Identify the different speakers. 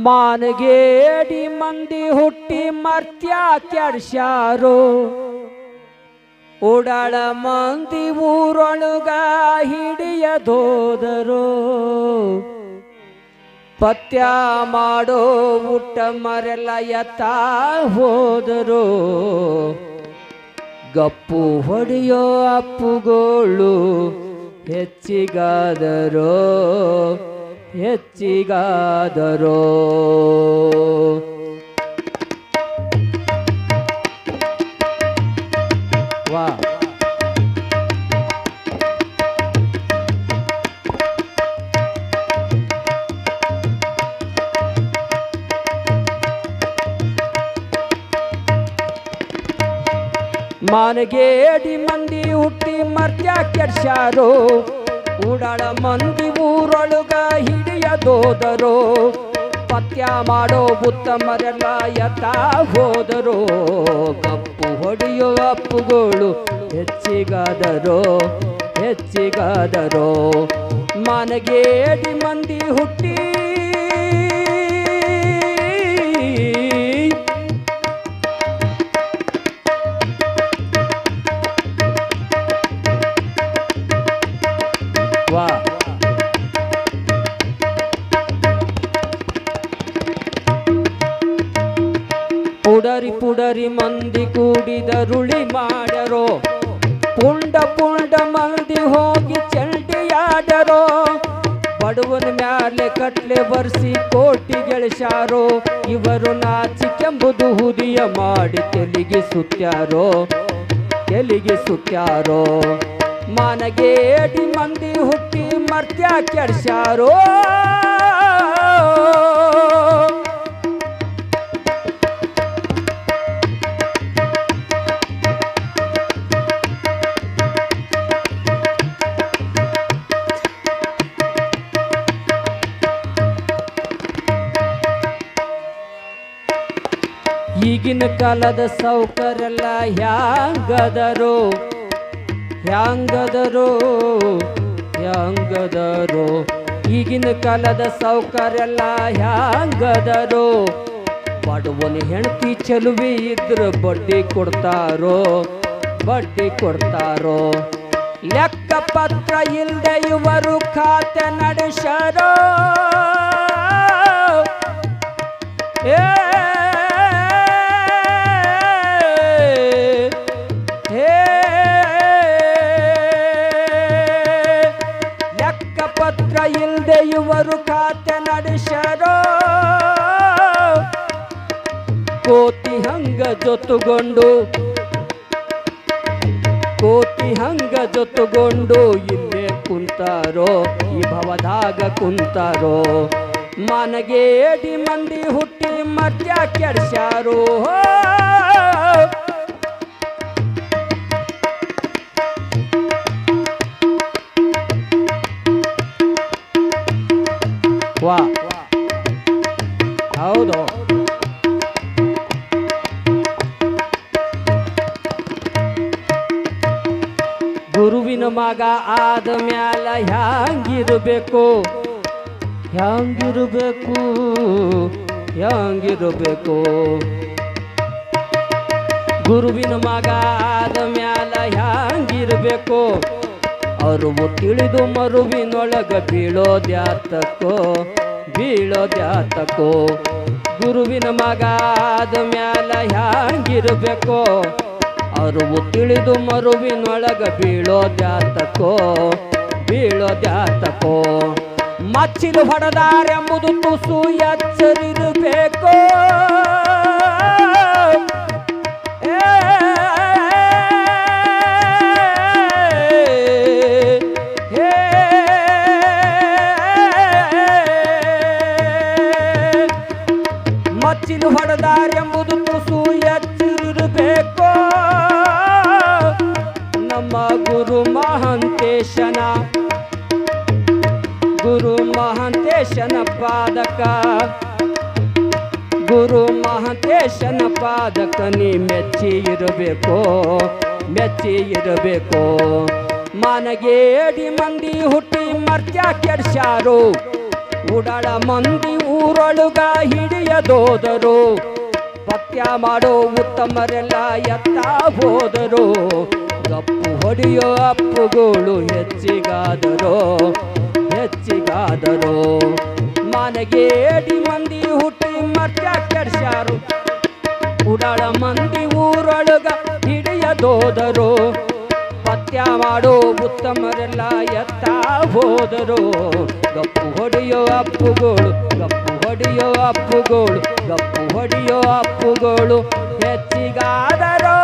Speaker 1: ಮಾನಗೇಡಿ ಮಂದಿ ಹುಟ್ಟಿ ಮರ್ತ್ಯ ಕೆಡ್ಸ್ಯಾರೋ ಉಡಳ ಮಂದಿ ಊರೊಳಗ ಹಿಡಿಯದೋದರು ಪತ್ಯ ಮಾಡೋ ಊಟ ಮರೆಲ್ಲ ಎತ್ತ ಹೋದರು. ಗಪ್ಪು ಹೊಡೆಯೋ ಅಪ್ಪುಗೋಳು ಹೆಚ್ಚಿಗಾದರೋ. ಹೆಚ್ಚಿಗಾದರೋ. ವಾ. ಮಾನಗೇಡಿ ಮಂದಿ ಹುಟ್ಟಿ ಮರ್ತ್ಯ ಕೆಡ್ಸ್ಯಾರೋ. ಉಡಾಳ ಮಂದಿ ಊರೊಳಗ ಹಿಡಿಯದೋದರು ಪತ್ಯ ಮಾಡೋ ಉತ್ತಮರೆಲ್ಲ ಎತ್ತ ಹೋದರೋ. ಕಪ್ಪು ಹೊಡೆಯೋ ಅಪ್ಪುಗಳು ಹೆಚ್ಚಿಗಾದರು ಹೆಚ್ಚಿಗಾದರು. ಮನಗೇಡಿ ಮಂದಿ ಹುಟ್ಟಿ ಪುಡರಿ ಪುಡರಿ ಮಂದಿ ಕೂಡಿದರುಳಿ ಮಾಡರೋ. ಪುಂಡ ಪುಂಡ ಮಂದಿ ಹೋಗಿ ಚಂಡಿಯಾಡರೋ. ಬಡವನ ಮ್ಯಾಲೆ ಕಟ್ಲೆ ಬರ್ಸಿ ಕೋಟಿ ಗೆಳಶಾರೋ ಇವರು ನಾಚಿಕೆಂಬುದು ಹುದಿಯ ಮಾಡಿ ತೆಲಿಗೆ ಸುತ್ತಾರೋ ತೆಲಿಗೆ ಸುತ್ತಾರೋ ಮನಗೇಡಿ ಮಂದಿ ಹುಟ್ಟಿ ಮರ್ತ್ಯ ಕೆಡ್ಸ್ಯಾರೋ. ಈಗಿನ ಕಾಲದ ಸೌಕರ್ಯಲ್ಲ ಹ್ಯಾಂಗದರು? ಹ್ಯಾಂಗದರು? ಹ್ಯಾಂಗದರು? ಈಗಿನ ಕಾಲದ ಸೌಕರ್ಯಲ್ಲ ಹ್ಯಾಂಗದರು? ಬಡವನ ಹೆಂಡತಿ ಚೆಲುವೆ ಇದ್ರ ಬಡ್ಡಿ ಕೊಡ್ತಾರೋ? ಬಡ್ಡಿ ಕೊಡ್ತಾರೋ? ಲೆಕ್ಕ ಪತ್ರ ಇಲ್ಲದೆ ಇವರು ಖಾತೆ ನಡೆಸರೋ ಏ ಕೋತಿ ಹಂಗ ಜೊತುಗೊಂಡು, ಕೋತಿ ಹಂಗ ಜೊತುಗೊಂಡು ಇಲ್ಲೇ ಕುಂತಾರೋ, ಈ ಭವದಾಗ ಕುಂತಾರೋ. ಮನಗೇಡಿ ಮಂದಿ ಹುಟ್ಟಿ ಮಧ್ಯ ಕೆಡ್ಸ್ಯಾರೋ. ಮಗ ಆದ ಮ್ಯಾಲ ಹ್ಯಾಂಗಿರಬೇಕು? ಹ್ಯಾಂಗಿರಬೇಕು? ಹ್ಯಾಂಗಿರಬೇಕು? ಗುರುವಿನ ಮಗ ಆದ ಮ್ಯಾಲ ಹ್ಯಾಂಗಿರಬೇಕು? ಅರುವು ತಿಳಿದು ಮರುವಿನೊಳಗ ಬೀಳೋದ್ಯಾತಕ್ಕೋ? ಬೀಳೋದ್ಯಾತಕ್ಕೋ? ಗುರುವಿನ ಮಗ ಆದ ಮ್ಯಾಲ ಹ್ಯಾಂಗಿರಬೇಕು? ಅರುವು ತಿಳಿದು ಮರುವಿನೊಳಗ ಬೀಳೋದ್ಯಾತಕೋ ಬೀಳೋದ್ಯಾತಕೋ ಮಚ್ಚಿಲು ಹೊಡೆದಾರೆಂಬುದು ತುಸು ಎಚ್ಚರಿರಬೇಕು. ಮಹಂತೇಶನ ಪಾದಕ. ಗುರು ಮಹಂತೇಶನ ಪಾದಕ, ನೀ ಮೆಚ್ಚಿ ಇರಬೇಕು ಮೆಚ್ಚಿ ಇರಬೇಕು. ಮಾನಗೇಡಿ ಮಂದಿ ಹುಟ್ಟಿ ಮರ್ತ್ಯ ಕೆಡ್ಸಾರು ಉಡಳ ಮಂದಿ ಊರೊಳಗ ಹಿಡಿಯದೋದರು ಪತ್ಯ ಮಾಡೋ ಉತ್ತಮರೆಲ್ಲ ಎತ್ತ ಹೋದರು. ಗಪ್ಪು ಹೊಡೆಯೋ ಅಪ್ಪುಗಳು ಹೆಚ್ಚಿಗಾದರು. ಹೆಚ್ಚಿಗಾದರು ಮನೆಗೇಡಿ ಮಂದಿ ಹುಟ್ಟಿ ಮರ್ತ್ಯ ಕೆಡ್ಸ್ಯಾರು. ಉಡಳ ಮಂದಿ ಊರೊಳಗ ಹಿಡಿಯದೋದರು ಪತ್ಯ ಮಾಡೋ ಉತ್ತಮರೆಲ್ಲ ಎತ್ತ ಹೋದರು. ಗಪ್ಪು ಹೊಡೆಯೋ ಅಪ್ಪುಗಳು, ಗಪ್ಪು ಹೊಡೆಯೋ ಅಪ್ಪುಗಳು, ಗಪ್ಪು ಹೊಡೆಯೋ ಅಪ್ಪುಗಳು ಹೆಚ್ಚಿಗಾದರು